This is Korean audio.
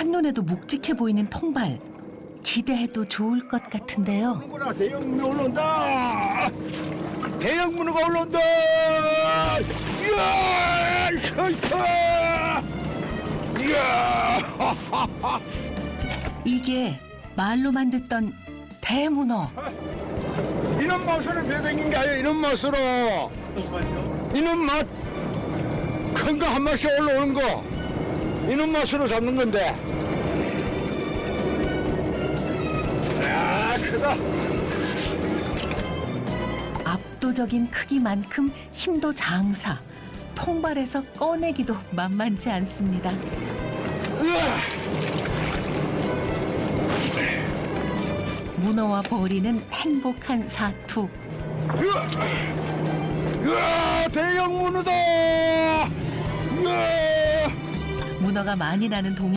한눈에도 묵직해 보이는 통발. 기대해도 좋을 것 같은데요. 문어가 대형 문어 올라온다. 대형 문어가 올라온다. 이야, 셔이커. 이야. 이게 말로만 듣던 대문어. 이런 맛으로 배당인 게 아니야. 이런 맛으로. 이런 맛. 큰 거 한 마씩 올라오는 거. 이런 맛으로 잡는 건데. 야, 크다. 압도적인 크기만큼 힘도 장사. 통발에서 꺼내기도 만만치 않습니다. 으아. 문어와 보리는 행복한 사투. 으아! 으아! 대형 문어다! 문어가 많이 나는 동